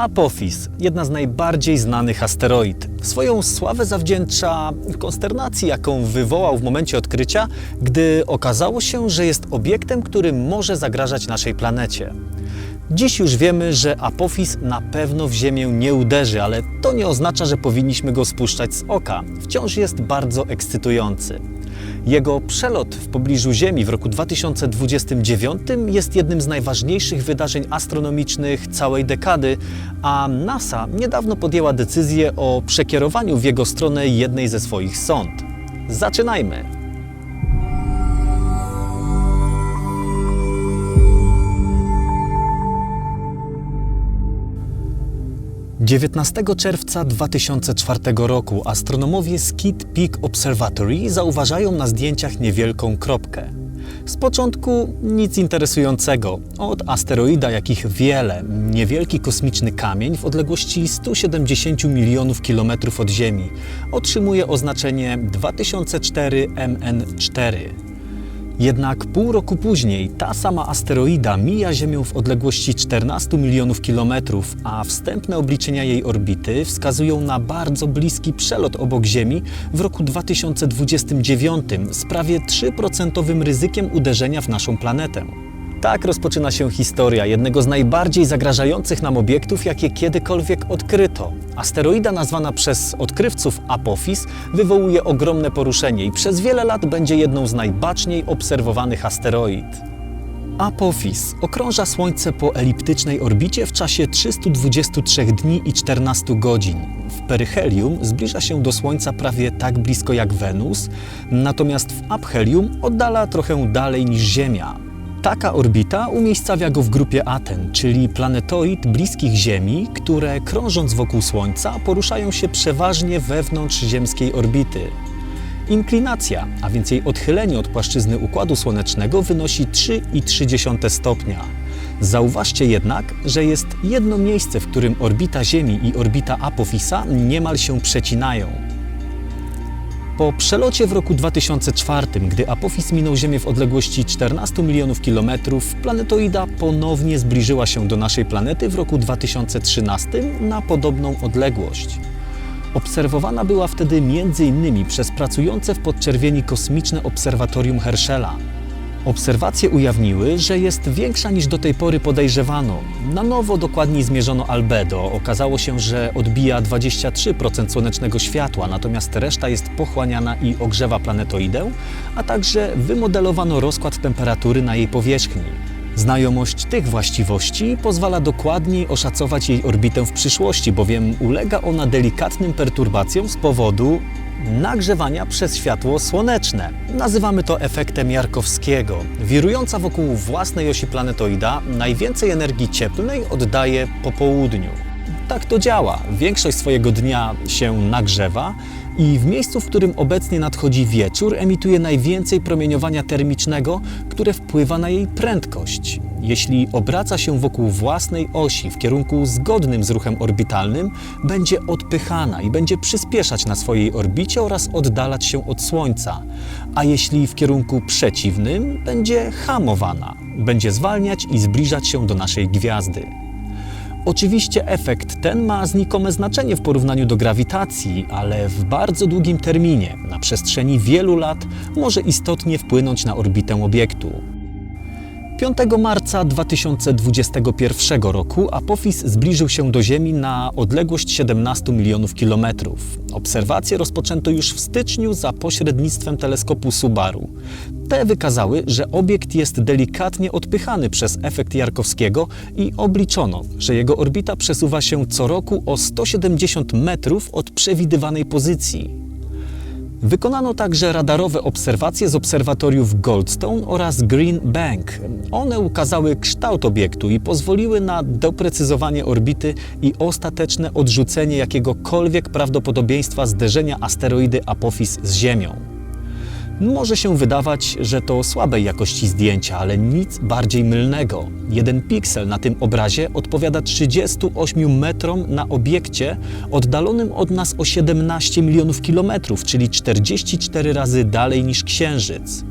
Apophis, jedna z najbardziej znanych asteroid. Swoją sławę zawdzięcza konsternacji, jaką wywołał w momencie odkrycia, gdy okazało się, że jest obiektem, który może zagrażać naszej planecie. Dziś już wiemy, że Apophis na pewno w Ziemię nie uderzy, ale to nie oznacza, że powinniśmy go spuszczać z oka. Wciąż jest bardzo ekscytujący. Jego przelot w pobliżu Ziemi w roku 2029 jest jednym z najważniejszych wydarzeń astronomicznych całej dekady, a NASA niedawno podjęła decyzję o przekierowaniu w jego stronę jednej ze swoich sond. Zaczynajmy! 19 czerwca 2004 roku astronomowie z Kitt Peak Observatory zauważają na zdjęciach niewielką kropkę. Z początku nic interesującego. Od asteroida, jakich wiele, niewielki kosmiczny kamień w odległości 170 milionów kilometrów od Ziemi otrzymuje oznaczenie 2004 MN4. Jednak pół roku później ta sama asteroida mija Ziemię w odległości 14 milionów kilometrów, a wstępne obliczenia jej orbity wskazują na bardzo bliski przelot obok Ziemi w roku 2029 z prawie 3% ryzykiem uderzenia w naszą planetę. Tak rozpoczyna się historia jednego z najbardziej zagrażających nam obiektów, jakie kiedykolwiek odkryto. Asteroida nazwana przez odkrywców Apophis wywołuje ogromne poruszenie i przez wiele lat będzie jedną z najbaczniej obserwowanych asteroid. Apophis okrąża Słońce po eliptycznej orbicie w czasie 323 dni i 14 godzin. W peryhelium zbliża się do Słońca prawie tak blisko jak Wenus, natomiast w aphelium oddala trochę dalej niż Ziemia. Taka orbita umiejscawia go w grupie Aten, czyli planetoid bliskich Ziemi, które krążąc wokół Słońca poruszają się przeważnie wewnątrz ziemskiej orbity. Inklinacja, a więc jej odchylenie od płaszczyzny Układu Słonecznego wynosi 3,3 stopnia. Zauważcie jednak, że jest jedno miejsce, w którym orbita Ziemi i orbita Apophisa niemal się przecinają. Po przelocie w roku 2004, gdy Apophis minął Ziemię w odległości 14 milionów kilometrów, planetoida ponownie zbliżyła się do naszej planety w roku 2013 na podobną odległość. Obserwowana była wtedy m.in. przez pracujące w podczerwieni kosmiczne obserwatorium Herschela. Obserwacje ujawniły, że jest większa niż do tej pory podejrzewano. Na nowo dokładniej zmierzono albedo. Okazało się, że odbija 23% słonecznego światła, natomiast reszta jest pochłaniana i ogrzewa planetoidę, a także wymodelowano rozkład temperatury na jej powierzchni. Znajomość tych właściwości pozwala dokładniej oszacować jej orbitę w przyszłości, bowiem ulega ona delikatnym perturbacjom z powodu nagrzewania przez światło słoneczne. Nazywamy to efektem Jarkowskiego. Wirująca wokół własnej osi planetoida najwięcej energii cieplnej oddaje po południu. Tak to działa. Większość swojego dnia się nagrzewa i w miejscu, w którym obecnie nadchodzi wieczór, emituje najwięcej promieniowania termicznego, które wpływa na jej prędkość. Jeśli obraca się wokół własnej osi w kierunku zgodnym z ruchem orbitalnym, będzie odpychana i będzie przyspieszać na swojej orbicie oraz oddalać się od Słońca, a jeśli w kierunku przeciwnym, będzie hamowana, będzie zwalniać i zbliżać się do naszej gwiazdy. Oczywiście efekt ten ma znikome znaczenie w porównaniu do grawitacji, ale w bardzo długim terminie, na przestrzeni wielu lat, może istotnie wpłynąć na orbitę obiektu. 5 marca 2021 roku Apophis zbliżył się do Ziemi na odległość 17 milionów kilometrów. Obserwacje rozpoczęto już w styczniu za pośrednictwem teleskopu Subaru. Te wykazały, że obiekt jest delikatnie odpychany przez efekt Jarkowskiego i obliczono, że jego orbita przesuwa się co roku o 170 metrów od przewidywanej pozycji. Wykonano także radarowe obserwacje z obserwatoriów Goldstone oraz Green Bank. One ukazały kształt obiektu i pozwoliły na doprecyzowanie orbity i ostateczne odrzucenie jakiegokolwiek prawdopodobieństwa zderzenia asteroidy Apophis z Ziemią. Może się wydawać, że to słabej jakości zdjęcia, ale nic bardziej mylnego. Jeden piksel na tym obrazie odpowiada 38 metrom na obiekcie oddalonym od nas o 17 milionów kilometrów, czyli 44 razy dalej niż Księżyc.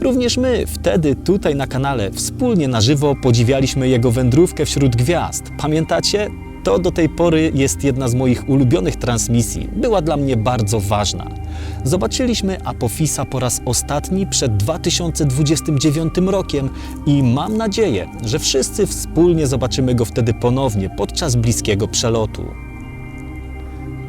Również my wtedy tutaj na kanale wspólnie na żywo podziwialiśmy jego wędrówkę wśród gwiazd. Pamiętacie? To do tej pory jest jedna z moich ulubionych transmisji. Była dla mnie bardzo ważna. Zobaczyliśmy Apofisa po raz ostatni przed 2029 rokiem i mam nadzieję, że wszyscy wspólnie zobaczymy go wtedy ponownie podczas bliskiego przelotu.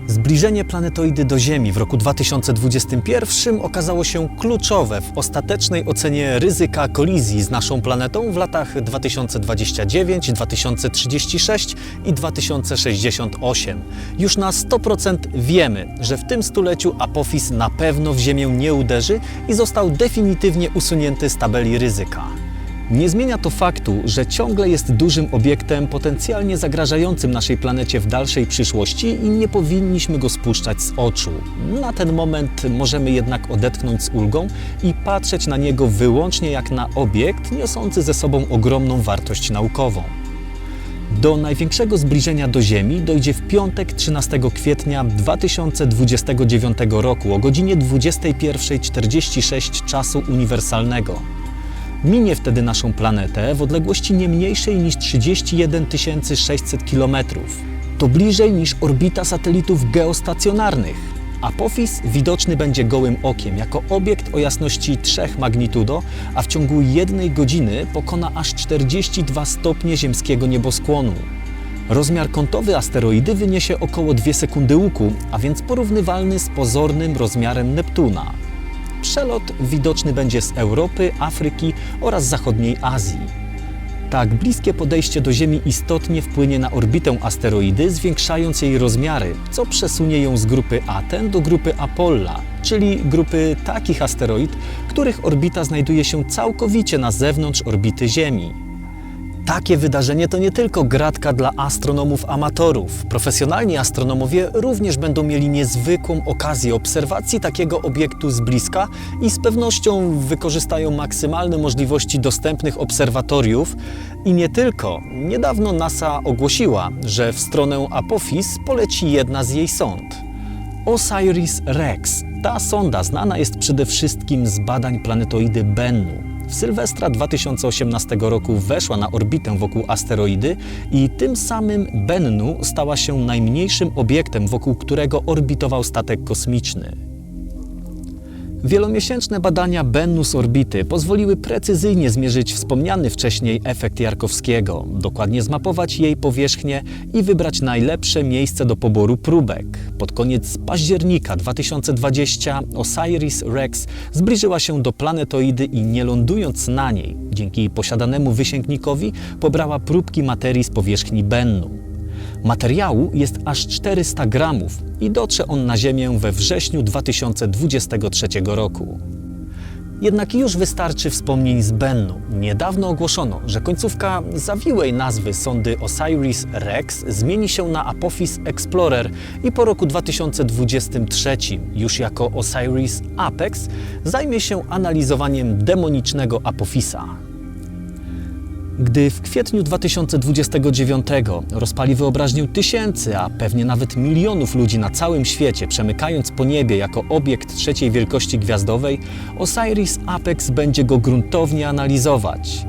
Zbliżenie planetoidy do Ziemi w roku 2021 okazało się kluczowe w ostatecznej ocenie ryzyka kolizji z naszą planetą w latach 2029, 2036 i 2068. Już na 100% wiemy, że w tym stuleciu Apophis na pewno w Ziemię nie uderzy i został definitywnie usunięty z tabeli ryzyka. Nie zmienia to faktu, że ciągle jest dużym obiektem potencjalnie zagrażającym naszej planecie w dalszej przyszłości i nie powinniśmy go spuszczać z oczu. Na ten moment możemy jednak odetchnąć z ulgą i patrzeć na niego wyłącznie jak na obiekt niosący ze sobą ogromną wartość naukową. Do największego zbliżenia do Ziemi dojdzie w piątek 13 kwietnia 2029 roku o godzinie 21.46 czasu uniwersalnego. Minie wtedy naszą planetę w odległości nie mniejszej niż 31 600 km. To bliżej niż orbita satelitów geostacjonarnych. Apophis widoczny będzie gołym okiem jako obiekt o jasności 3 magnitudo, a w ciągu jednej godziny pokona aż 42 stopnie ziemskiego nieboskłonu. Rozmiar kątowy asteroidy wyniesie około 2 sekundy łuku, a więc porównywalny z pozornym rozmiarem Neptuna. Przelot widoczny będzie z Europy, Afryki oraz zachodniej Azji. Tak bliskie podejście do Ziemi istotnie wpłynie na orbitę asteroidy, zwiększając jej rozmiary, co przesunie ją z grupy Aten do grupy Apolla, czyli grupy takich asteroid, których orbita znajduje się całkowicie na zewnątrz orbity Ziemi. Takie wydarzenie to nie tylko gratka dla astronomów amatorów. Profesjonalni astronomowie również będą mieli niezwykłą okazję obserwacji takiego obiektu z bliska i z pewnością wykorzystają maksymalne możliwości dostępnych obserwatoriów. I nie tylko. Niedawno NASA ogłosiła, że w stronę Apophis poleci jedna z jej sond. OSIRIS-REx. Ta sonda znana jest przede wszystkim z badań planetoidy Bennu. W Sylwestra 2018 roku weszła na orbitę wokół asteroidy i tym samym Bennu stała się najmniejszym obiektem, wokół którego orbitował statek kosmiczny. Wielomiesięczne badania Bennu z orbity pozwoliły precyzyjnie zmierzyć wspomniany wcześniej efekt Jarkowskiego, dokładnie zmapować jej powierzchnię i wybrać najlepsze miejsce do poboru próbek. Pod koniec października 2020 Osiris-Rex zbliżyła się do planetoidy i nie lądując na niej, dzięki posiadanemu wysięgnikowi pobrała próbki materii z powierzchni Bennu. Materiału jest aż 400 gramów i dotrze on na Ziemię we wrześniu 2023 roku. Jednak już wystarczy wspomnień z Bennu. Niedawno ogłoszono, że końcówka zawiłej nazwy sondy Osiris-Rex zmieni się na Apophis Explorer i po roku 2023 już jako Osiris Apex zajmie się analizowaniem demonicznego Apophisa. Gdy w kwietniu 2029 rozpali wyobraźnię tysięcy, a pewnie nawet milionów ludzi na całym świecie, przemykając po niebie jako obiekt trzeciej wielkości gwiazdowej, Osiris Apex będzie go gruntownie analizować.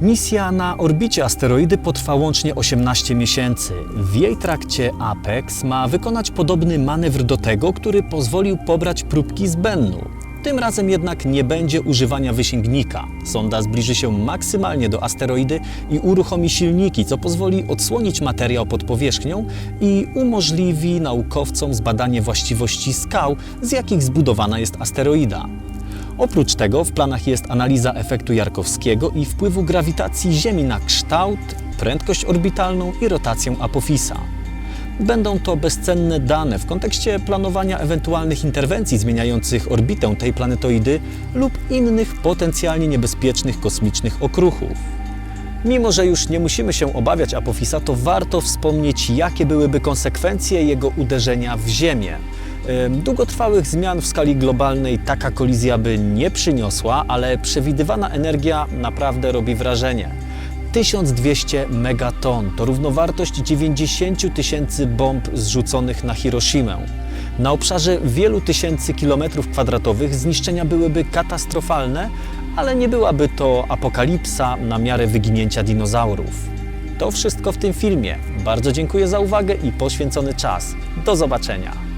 Misja na orbicie asteroidy potrwa łącznie 18 miesięcy. W jej trakcie Apex ma wykonać podobny manewr do tego, który pozwolił pobrać próbki z Bennu. Tym razem jednak nie będzie używania wysięgnika. Sonda zbliży się maksymalnie do asteroidy i uruchomi silniki, co pozwoli odsłonić materiał pod powierzchnią i umożliwi naukowcom zbadanie właściwości skał, z jakich zbudowana jest asteroida. Oprócz tego w planach jest analiza efektu Jarkowskiego i wpływu grawitacji Ziemi na kształt, prędkość orbitalną i rotację Apophisa. Będą to bezcenne dane w kontekście planowania ewentualnych interwencji zmieniających orbitę tej planetoidy lub innych potencjalnie niebezpiecznych kosmicznych okruchów. Mimo, że już nie musimy się obawiać Apophisa, to warto wspomnieć, jakie byłyby konsekwencje jego uderzenia w Ziemię. Długotrwałych zmian w skali globalnej taka kolizja by nie przyniosła, ale przewidywana energia naprawdę robi wrażenie. 1200 megaton to równowartość 90 tysięcy bomb zrzuconych na Hiroshimę. Na obszarze wielu tysięcy kilometrów kwadratowych zniszczenia byłyby katastrofalne, ale nie byłaby to apokalipsa na miarę wyginięcia dinozaurów. To wszystko w tym filmie. Bardzo dziękuję za uwagę i poświęcony czas. Do zobaczenia.